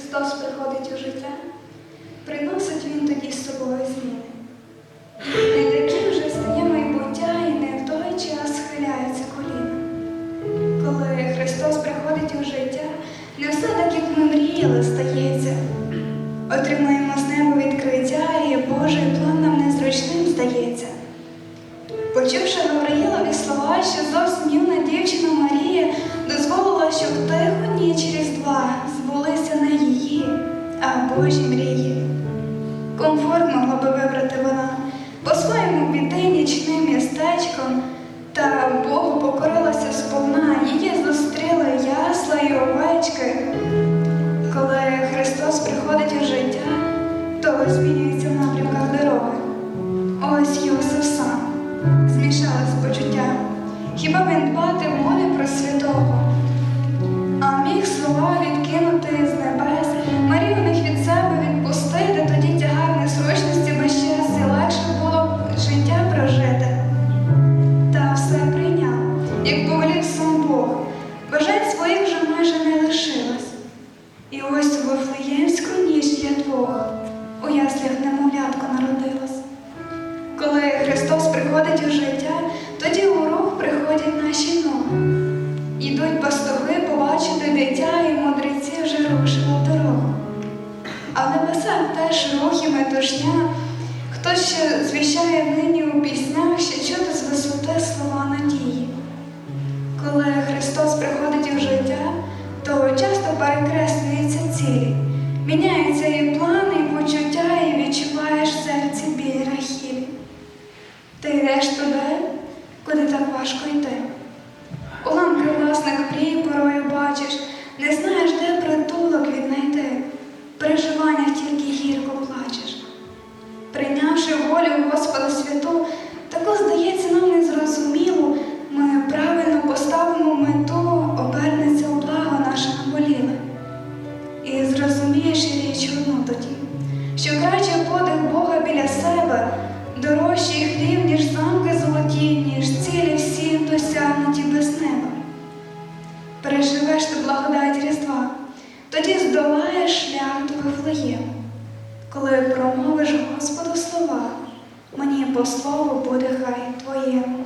Христос приходить у життя, приносить Він тоді з собою зміни. Не таким вже стає майбуття і не в той час схиляються коліна. Коли Христос приходить у життя, не все так, як ми стається. Отримаємо з неба відкриття, і Божий план незручним здається. Почувши Гавриїлові слова, що Божі мрії. Комфорт могла би вибрати вона по-своєму піти нічним містечком, та Богу покорилася сповна, її зустріли ясла й овечки. Коли Христос приходить у життя, то змінюється в напрямках дороги. Ось Йосиф сам змішались почуття. Хіба він дбати моли про святого? А міг слова відкинути як повелів сам Бог. Бажань своїх вже майже не лишилось. І ось у Вифлеємську ніч для двох у яслях немовлятко народилось. Коли Христос приходить у життя, тоді у рух приходять наші ноги. Ідуть пастухи побачити дитя, і мудреці вже рушили дорогу. А в небесах теж рух і метушня. Хтось ще звіщає нині у піснях, що чути з висоти слова надії. То часто перекреслюються цілі, міняються і плани, і почуття, і відчуваєш серці біль рахілі. Ти йдеш туди, куди так важко йти. Уламки власних мрій порою бачиш, не знаєш, де притулок віднайти. В переживаннях тільки гірко плачеш. Прийнявши волю Господа святу, тако здається нам незрозуміло, І зрозумієш річ одну тоді, що краще подих Бога біля себе, дорожчий хліб, ніж замки золоті, ніж цілі всі досягнуті без неба. Переживеш ти благодать Різдва, тоді здолаєш шлях до Вифлеєму. Коли промовиш Господу слова, мені по слову буде хай твоєму.